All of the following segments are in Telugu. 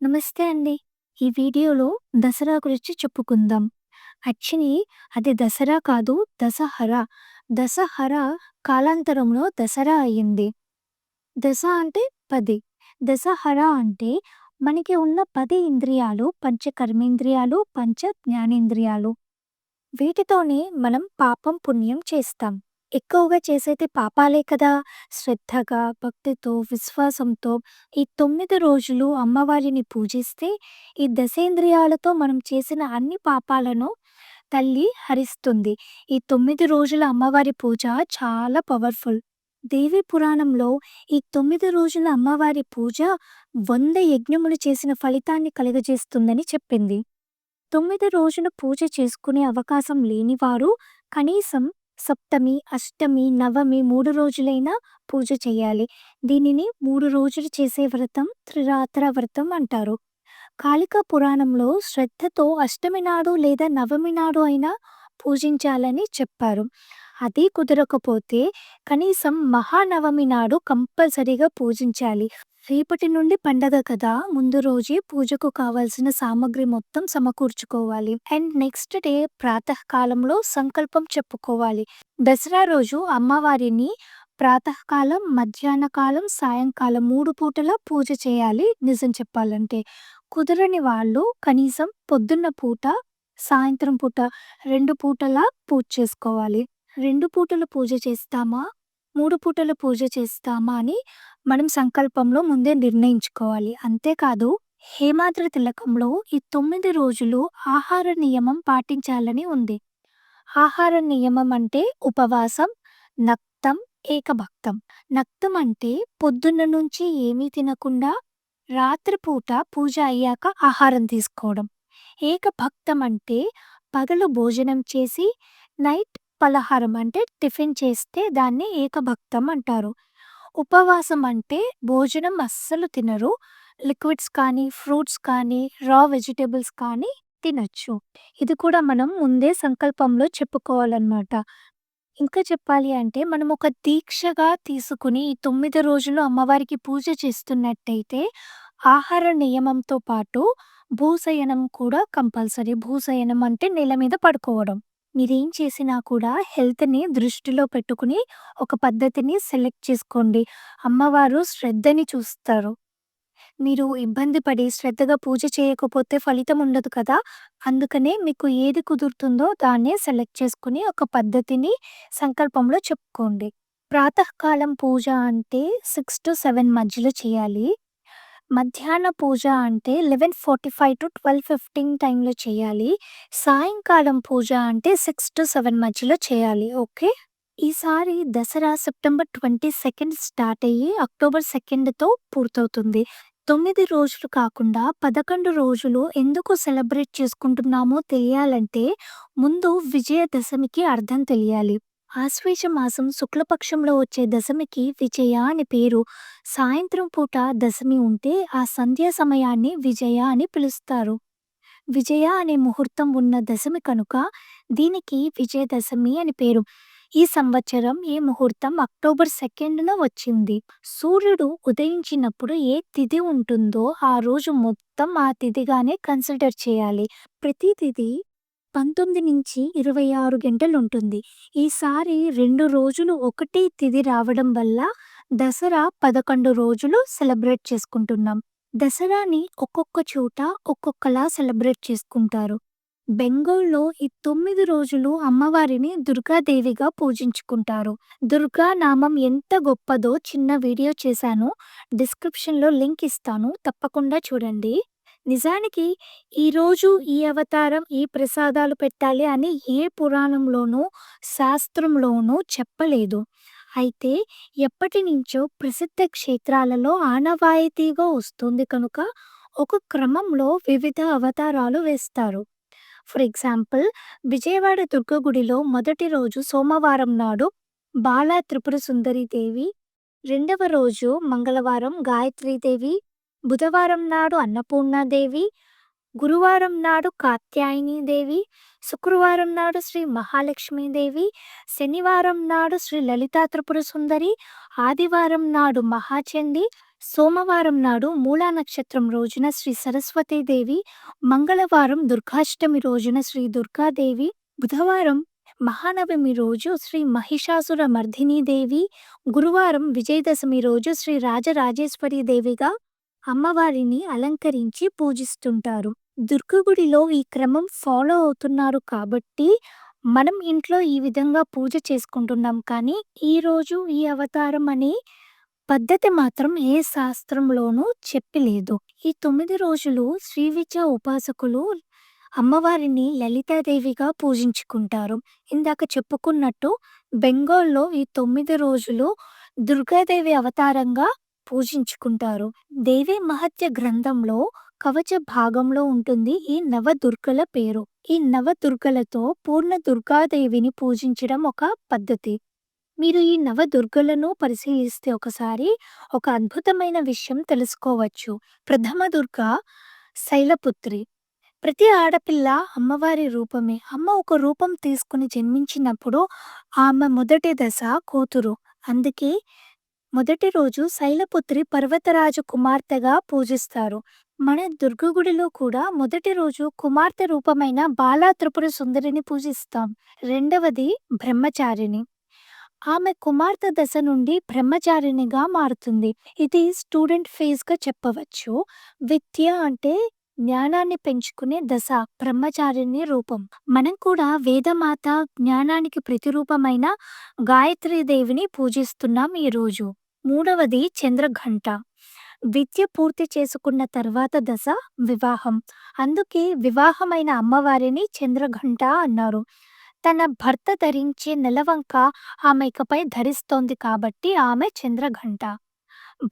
నమస్తే అండి. ఈ వీడియోలో దసరా గురించి చెప్పుకుందాం. యాక్చువల్లీ అది దసరా కాదు దసహర దసహర కాలాంతరంలో దసరా అయింది. దశ అంటే పది దసహర అంటే మనకి ఉన్న పది ఇంద్రియాలు పంచ కర్మేంద్రియాలు, పంచ జ్ఞానేంద్రియాలు. వీటితోనే మనం పాపం, పుణ్యం చేస్తాం. ఎక్కువగా చేసేది పాపాలే కదా! శ్రద్ధగా, భక్తితో, విశ్వాసంతో ఈ 9 రోజులు అమ్మవారిని పూజిస్తే ఈ దశేంద్రియాలతో మనం చేసిన అన్ని పాపాలను తల్లి హరిస్తుంది. ఈ 9 రోజుల అమ్మవారి పూజ చాలా పవర్‌ఫుల్. దేవి పురాణంలో ఈ 9 రోజుల అమ్మవారి పూజ 100 యజ్ఞములు చేసిన ఫలితాన్ని కలుగజేస్తుందని చెప్పింది. 9 రోజులు పూజ చేసుకునే అవకాశం లేనివారు కనీసం సప్తమి, అష్టమి, నవమి మూడు రోజులైనా పూజ చేయాలి. దీనిని మూడు రోజులు చేసే వ్రతం త్రిరాత్ర వ్రతం అంటారు. కాళికా పురాణంలో శ్రద్ధతో అష్టమి నాడు లేదా నవమి నాడు అయినా పూజించాలని చెప్పారు. అదే కుదరకపోతే కనీసం మహానవమి నాడు కంపల్సరీగా పూజించాలి. రేపటి నుండి పండగ కదా! ముందు రోజే పూజకు కావాల్సిన సామాగ్రి మొత్తం సమకూర్చుకోవాలి. అండ్ నెక్స్ట్ డే ప్రాతకాలంలో సంకల్పం చెప్పుకోవాలి. దసరా రోజు అమ్మవారిని ప్రాతకాలం మధ్యాహ్న కాలం, సాయంకాలం మూడు పూటలా పూజ చేయాలి నిజం చెప్పాలంటే. కుదరని వాళ్ళు కనీసం పొద్దున్న పూట, సాయంత్రం పూట రెండు పూటలా పూజ చేసుకోవాలి. రెండు పూటలు పూజ చేస్తామా? మూడు పూటలు పూజ చేస్తామా అని మనం సంకల్పంలో ముందే నిర్ణయించుకోవాలి. అంతేకాదు హేమాద్రి తిలకంలో ఈ తొమ్మిది రోజులు ఆహార నియమం పాటించాలని ఉంది. ఆహార నియమం అంటే ఉపవాసం, నక్తం, ఏకభక్తం. నక్తం అంటే పొద్దున్న నుంచి ఏమీ తినకుండా రాత్రిపూట పూజ అయ్యాక ఆహారం తీసుకోవడం. ఏకభక్తం అంటే పగలు భోజనం చేసి నైట్ పలహారం అంటే టిఫిన్ చేస్తే దాన్ని ఏకభక్తం అంటారు. ఉపవాసం అంటే భోజనం అస్సలు తినరు. లిక్విడ్స్ కానీ, ఫ్రూట్స్ కానీ, రా వెజిటేబుల్స్ కానీ తినచ్చు ఇది కూడా మనం ముందే సంకల్పంలో చెప్పుకోవాలన్నమాట. ఇంకా చెప్పాలి అంటే మనం ఒక దీక్షగా తీసుకుని ఈ 9 రోజులు అమ్మవారికి పూజ చేస్తున్నట్టయితే ఆహార నియమంతో పాటు భూశయనం కూడా కంపల్సరీ. భూశయనం అంటే నేల మీద పడుకోవడం. మీరేం చేసినా కూడా హెల్త్‌ని దృష్టిలో పెట్టుకుని ఒక పద్ధతిని సెలెక్ట్ చేసుకోండి. అమ్మవారు శ్రద్ధని చూస్తారు. మీరు ఇబ్బంది పడి శ్రద్ధగా పూజ చేయకపోతే ఫలితం ఉండదు కదా! అందుకనే మీకు ఏది కుదురుతుందో దాన్నే సెలెక్ట్ చేసుకుని ఒక పద్ధతిని సంకల్పంలో చెప్పుకోండి. ప్రాతకాలం పూజ అంటే 6-7 మధ్యలో చేయాలి. మధ్యాహ్న పూజ అంటే 11:45-12:15 టైంలో చేయాలి. సాయంకాలం పూజ అంటే 6-7 మధ్యలో చేయాలి. ఓకే. ఈసారి దసరా సెప్టెంబర్ 22 స్టార్ట్ అయ్యి అక్టోబర్ సెకండ్తో పూర్తవుతుంది. తొమ్మిది రోజులు కాకుండా 11 రోజులు ఎందుకు సెలబ్రేట్ చేసుకుంటున్నామో తెలియాలంటే ముందు విజయదశమికి అర్థం తెలియాలి. ఆశ్వేజ మాసం శుక్లపక్షంలో వచ్చే దశమికి విజయ అని పేరు. సాయంత్రం పూట దశమి ఉంటే ఆ సంధ్యా సమయాన్ని విజయ అని పిలుస్తారు. విజయ అనే ముహూర్తం ఉన్న దశమి కనుక దీనికి విజయదశమి అని పేరు. ఈ సంవత్సరం ఈ ముహూర్తం అక్టోబర్ సెకండ్న వచ్చింది. సూర్యుడు ఉదయించినప్పుడు ఏ తిథి ఉంటుందో ఆ రోజు మొత్తం ఆ తిథిగానే కన్సిడర్ చేయాలి. ప్రతి తిథి 19-26 గంటలుంటుంది. ఈసారి రెండు రోజులు ఒకటే తిది రావడం వల్ల దసరా 11 రోజులు సెలబ్రేట్ చేసుకుంటున్నాం. దసరాని ఒక్కొక్క చోట ఒక్కొక్కలా సెలబ్రేట్ చేసుకుంటారు. బెంగాల్‌లో ఈ తొమ్మిది రోజులు అమ్మవారిని దుర్గాదేవిగా పూజించుకుంటారు. దుర్గా నామం ఎంత గొప్పదో చిన్న వీడియో చేశాను. డిస్క్రిప్షన్‌లో లింక్ ఇస్తాను. తప్పకుండా చూడండి. నిజానికి ఈరోజు ఈ అవతారం, ఈ ప్రసాదాలు పెట్టాలి అని ఏ పురాణంలోనూ, శాస్త్రంలోనూ చెప్పలేదు. అయితే ఎప్పటినుంచో ప్రసిద్ధ క్షేత్రాలలో ఆనవాయితీగా వస్తుంది కనుక ఒక క్రమంలో వివిధ అవతారాలు వేస్తారు. ఫర్ ఎగ్జాంపుల్ విజయవాడ దుర్గ గుడిలో మొదటి రోజు సోమవారం నాడు బాలా త్రిపుర సుందరి దేవి, రెండవ రోజు మంగళవారం గాయత్రీదేవి, బుధవారం నాడు అన్నపూర్ణాదేవి, గురువారం నాడు కాత్యాయనీదేవి శుక్రవారం నాడు శ్రీ మహాలక్ష్మీదేవి, శనివారం నాడు శ్రీ లలితా త్రిపుర సుందరి, ఆదివారం నాడు మహాచండి, సోమవారం నాడు మూలా నక్షత్రం రోజున శ్రీ సరస్వతీదేవి, మంగళవారం దుర్గాష్టమి రోజున శ్రీ దుర్గాదేవి, బుధవారం మహానవమి రోజు శ్రీ మహిషాసుర మర్దినీదేవి, గురువారం విజయదశమి రోజు శ్రీ రాజరాజేశ్వరి దేవిగా అమ్మవారిని అలంకరించి పూజిస్తుంటారు. దుర్గగుడిలో ఈ క్రమం ఫాలో అవుతున్నారు కాబట్టి మనం ఇంట్లో ఈ విధంగా పూజ చేసుకుంటున్నాం కానీ ఈరోజు ఈ అవతారం అనే పద్ధతి మాత్రం ఏ శాస్త్రంలోనూ చెప్పలేదు. ఈ తొమ్మిది రోజులు శ్రీ విద్య ఉపాసకులు అమ్మవారిని లలితాదేవిగా పూజించుకుంటారు. ఇందాక చెప్పుకున్నట్టు బెంగాల్లో ఈ తొమ్మిది రోజులు దుర్గాదేవి అవతారంగా పూజించుకుంటారు. దేవి మహత్య గ్రంథంలో కవచ భాగంలో ఉంటుంది ఈ నవదుర్గల పేరు. ఈ నవదుర్గలతో పూర్ణ దుర్గాదేవిని పూజించడం ఒక పద్ధతి. మీరు ఈ నవదుర్గలను పరిశీలిస్తే ఒకసారి ఒక అద్భుతమైన విషయం తెలుసుకోవచ్చు. ప్రథమ దుర్గ శైలపుత్రి. ప్రతి ఆడపిల్ల అమ్మవారి రూపమే. అమ్మ ఒక రూపం తీసుకుని జన్మించినప్పుడు ఆమె మొదటి దశ కూతురు. అందుకే మొదటి రోజు శైలపుత్రి పర్వతరాజు కుమార్తెగా పూజిస్తారు. మన దుర్గ గుడిలో కూడా మొదటి రోజు కుమార్తె రూపమైన బాలా త్రిపుర సుందరిని పూజిస్తాం. రెండవది బ్రహ్మచారిణి. ఆమె కుమార్తె దశ నుండి బ్రహ్మచారిణిగా మారుతుంది. ఇది స్టూడెంట్ ఫేజ్‌గా చెప్పవచ్చు. విద్య అంటే జ్ఞానాన్ని పెంచుకునే దశ బ్రహ్మచారిణి రూపం. మనం కూడా వేదమాత జ్ఞానానికి ప్రతిరూపమైన గాయత్రీదేవిని పూజిస్తున్నాం ఈరోజు. మూడవది చంద్రఘంట. విద్య పూర్తి చేసుకున్న తర్వాత దశ వివాహం. అందుకే వివాహమైన అమ్మవారిని చంద్రఘంట అన్నారు. తన భర్త ధరించే నెలవంక ఆమె ఇకపై ధరిస్తోంది కాబట్టి ఆమె చంద్రఘంట.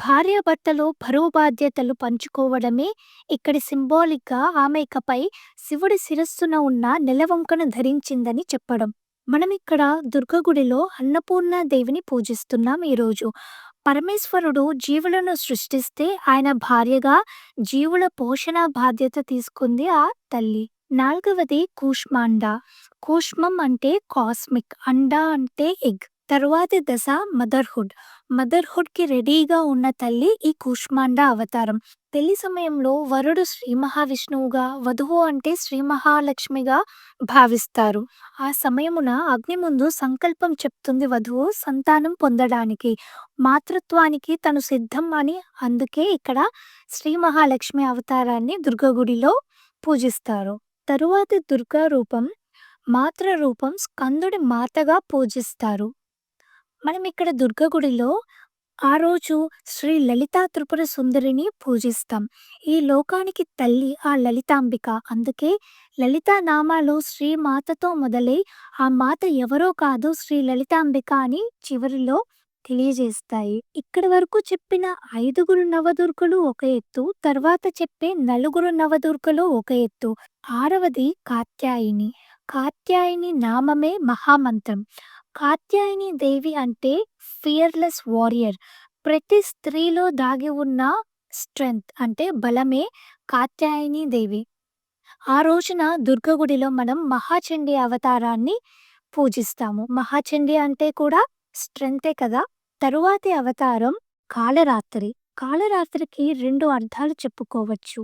భార్యాభర్తలు బరువు బాధ్యతలు పంచుకోవడమే ఇక్కడి సింబాలిక్‌గా ఆమె ఇకపై శివుడి శిరస్సున ఉన్న నెలవంకను ధరించిందని చెప్పడం. మనం ఇక్కడ దుర్గగుడిలో అన్నపూర్ణ దేవిని పూజిస్తున్నాం ఈరోజు. పరమేశ్వరుడు జీవులను సృష్టిస్తే ఆయన భార్యగా జీవుల పోషణ బాధ్యత తీసుకుంది ఆ తల్లి. నాల్గవది కూష్మాండ. కూష్మం అంటే కాస్మిక్. అండ అంటే ఎగ్. తరువాతి దశ మదర్‌హుడ్. మదర్‌హుడ్‌కి రెడీగా ఉన్న తల్లి ఈ కూష్మాండ అవతారం. పెళ్ళి సమయంలో వరుడు శ్రీ మహావిష్ణువుగా, వధువు అంటే శ్రీ మహాలక్ష్మిగా భావిస్తారు. ఆ సమయమున అగ్ని ముందు సంకల్పం చెప్తుంది వధువు సంతానం పొందడానికి. మాతృత్వానికి తను సిద్ధం అని అందుకే ఇక్కడ శ్రీ మహాలక్ష్మి అవతారాన్ని దుర్గగుడిలో పూజిస్తారు. తరువాతి దుర్గా రూపం మాతృ రూపం స్కందుడి మాతగా పూజిస్తారు. మనం ఇక్కడ దుర్గ గుడిలో ఆ రోజు శ్రీ లలితా త్రిపుర సుందరిని పూజిస్తాం. ఈ లోకానికి తల్లి ఆ లలితాంబిక. అందుకే లలితా నామాలు శ్రీ మాతతో మొదలై ఆ మాత ఎవరో కాదు శ్రీ లలితాంబిక అని చివరిలో తెలియజేస్తాయి. ఇక్కడి వరకు చెప్పిన ఐదుగురు నవదుర్గలు ఒక ఎత్తు. తర్వాత చెప్పే నలుగురు నవదుర్గలు ఒక ఎత్తు. ఆరవది కాత్యాయిని కాత్యాయిని నామమే మహామంత్రం. కాత్యాయని దేవి అంటే ఫియర్‌లెస్ వారియర్. ప్రతి స్త్రీలో దాగి ఉన్న స్ట్రెంగ్త్ అంటే బలమే కాత్యాయని దేవి. ఆ రోజున దుర్గ గుడిలో మనం మహాచండి అవతారాన్ని పూజిస్తాము. మహాచండి అంటే కూడా స్ట్రెంగ్తే కదా! తరువాతి అవతారం కాళరాత్రి. కాళరాత్రికి రెండు అర్థాలు చెప్పుకోవచ్చు.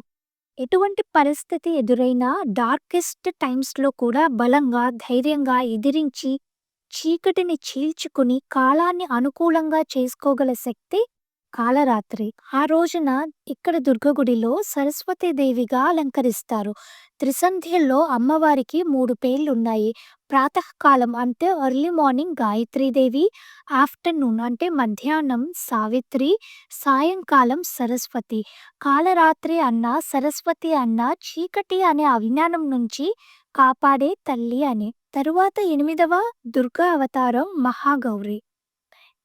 ఎటువంటి పరిస్థితి ఎదురైనా డార్కెస్ట్ టైమ్స్‌లో కూడా బలంగా, ధైర్యంగా ఎదిరించి చీకటిని చీల్చుకుని కాలాన్ని అనుకూలంగా చేసుకోగల శక్తి కాలరాత్రి ఆ రోజున ఇక్కడ దుర్గగుడిలో సరస్వతీదేవిగా అలంకరిస్తారు. త్రిసంధ్యల్లో అమ్మవారికి మూడు పేర్లున్నాయి. ప్రాతకాలం అంటే ఎర్లీ మార్నింగ్ గాయత్రీదేవి, ఆఫ్టర్‌నూన్ అంటే మధ్యాహ్నం సావిత్రి, సాయంకాలం సరస్వతి. కాలరాత్రి అన్నా, సరస్వతి అన్నా చీకటి అనే అజ్ఞానం నుంచి కాపాడే తల్లి అని. తరువాత ఎనిమిదవ దుర్గా అవతారం మహాగౌరి.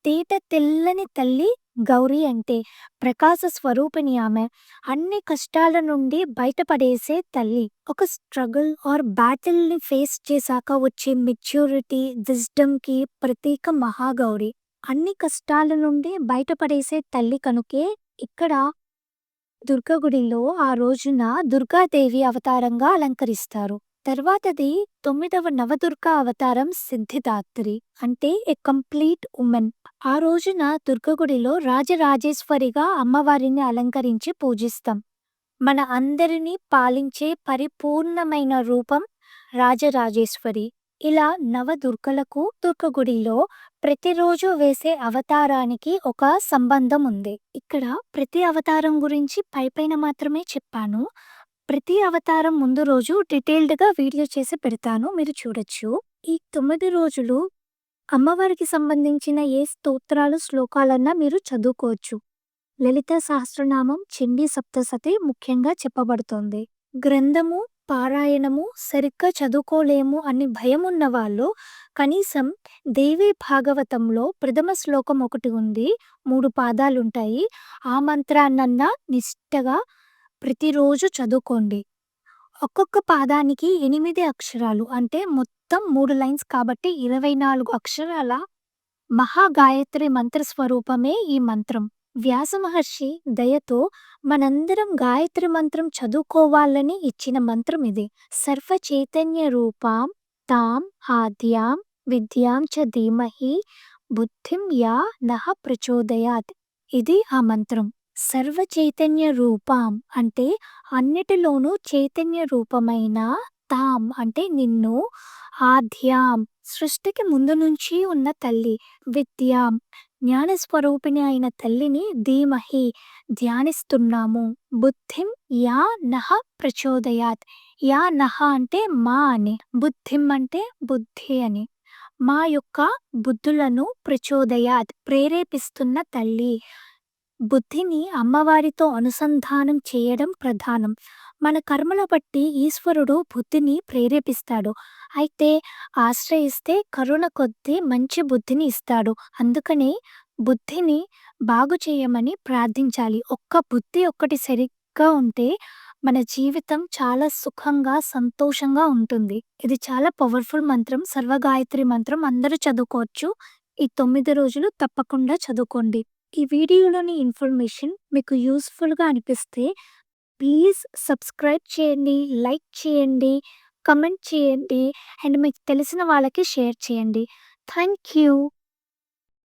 తేట తెల్లని తల్లి గౌరి అంటే ప్రకాశ స్వరూపిణి ఆమె. అన్ని కష్టాల నుండి బయటపడేసే తల్లి. ఒక స్ట్రగుల్ ఆర్ బ్యాటిల్‌ని ఫేస్ చేశాక వచ్చే మెచ్యూరిటీ, విజ్డమ్‌కి ప్రతీక మహాగౌరి. అన్ని కష్టాల నుండి బయటపడేసే తల్లి కనుకే ఇక్కడ దుర్గగుడిలో ఆ రోజున దుర్గాదేవి అవతారంగా అలంకరిస్తారు. తర్వాతది తొమ్మిదవ నవదుర్గా అవతారం సిద్ధిదాత్రి. అంటే ఎ కంప్లీట్ ఉమెన్ ఆ రోజున దుర్గగుడిలో రాజరాజేశ్వరిగా అమ్మవారిని అలంకరించి పూజిస్తాం. మన అందరినీ పాలించే పరిపూర్ణమైన రూపం రాజరాజేశ్వరి. ఇలా నవదుర్గలకు దుర్గగుడిలో ప్రతిరోజు వేసే అవతారానికి ఒక సంబంధం ఉంది. ఇక్కడ ప్రతి అవతారం గురించి పైపైన మాత్రమే చెప్పాను. ప్రతి అవతారం ముందు రోజు డీటెయిల్డ్‌గా వీడియో చేసి పెడతాను. మీరు చూడొచ్చు. ఈ తొమ్మిది రోజులు అమ్మవారికి సంబంధించిన ఏ స్తోత్రాలు, శ్లోకాలన్నా మీరు చదువుకోవచ్చు. లలిత సహస్రనామం, చండీ సప్తసతి ముఖ్యంగా చెప్పబడుతోంది. గ్రంథము, పారాయణము సరిగ్గా చదువుకోలేము అని భయమున్న వాళ్ళు కనీసం దేవీ భాగవతంలో ప్రథమ శ్లోకం ఒకటి ఉంది. మూడు పాదాలుంటాయి. ఆ మంత్రాన్నన్నా నిష్టగా ప్రతిరోజు చదువుకోండి. ఒక్కొక్క పాదానికి ఎనిమిది అక్షరాలు అంటే మొత్తం మూడు లైన్స్ కాబట్టి 24 అక్షరాల మహాగాయత్రి మంత్ర స్వరూపమే ఈ మంత్రం. వ్యాస మహర్షి దయతో మనందరం గాయత్రి మంత్రం చదువుకోవాలని ఇచ్చిన మంత్రం ఇది. సర్వ చైతన్య రూపాం తాం ఆద్యాం విద్యాం చ ధీమహి బుద్ధిం యా నహ ప్రచోదయాత్. ఇది ఆ మంత్రం. సర్వ చైతన్య అంటే అన్నిటిలోనూ చైతన్య రూపమైన తాం అంటే నిన్ను ఆద్యాం సృష్టికి ముందు నుంచి ఉన్న తల్లి విద్యాం జ్ఞాన స్వరూపిణి అయిన తల్లిని ధీమహి ధ్యానిస్తున్నాము. బుద్ధిం యా నహ ప్రచోదయాత్ యా నహ అంటే మా అని బుద్ధిం అంటే బుద్ధి అని మా యొక్క బుద్ధులను ప్రచోదయాత్ ప్రేరేపిస్తున్న తల్లి. బుద్ధిని అమ్మవారితో అనుసంధానం చేయడం ప్రధానం. మన కర్మల బట్టి ఈశ్వరుడు బుద్ధిని ప్రేరేపిస్తాడు. అయితే ఆశ్రయిస్తే కరుణ కొద్దీ మంచి బుద్ధిని ఇస్తాడు. అందుకనే బుద్ధిని బాగు చేయమని ప్రార్థించాలి. ఒక్క బుద్ధి ఒక్కటి సరిగ్గా ఉంటే మన జీవితం చాలా సుఖంగా, సంతోషంగా ఉంటుంది. ఇది చాలా పవర్‌ఫుల్ మంత్రం. సర్వగాయత్రి మంత్రం అందరూ చదువుకోవచ్చు. ఈ తొమ్మిది రోజులు తప్పకుండా చదువుకోండి. ఈ వీడియోలోని ఇన్ఫర్మేషన్ మీకు యూస్ఫుల్గా అనిపిస్తే ప్లీజ్ సబ్స్క్రైబ్ చేయండి, లైక్ చేయండి, కమెంట్ చేయండి అండ్ మీకు తెలిసిన వాళ్ళకి షేర్ చేయండి. Thank you.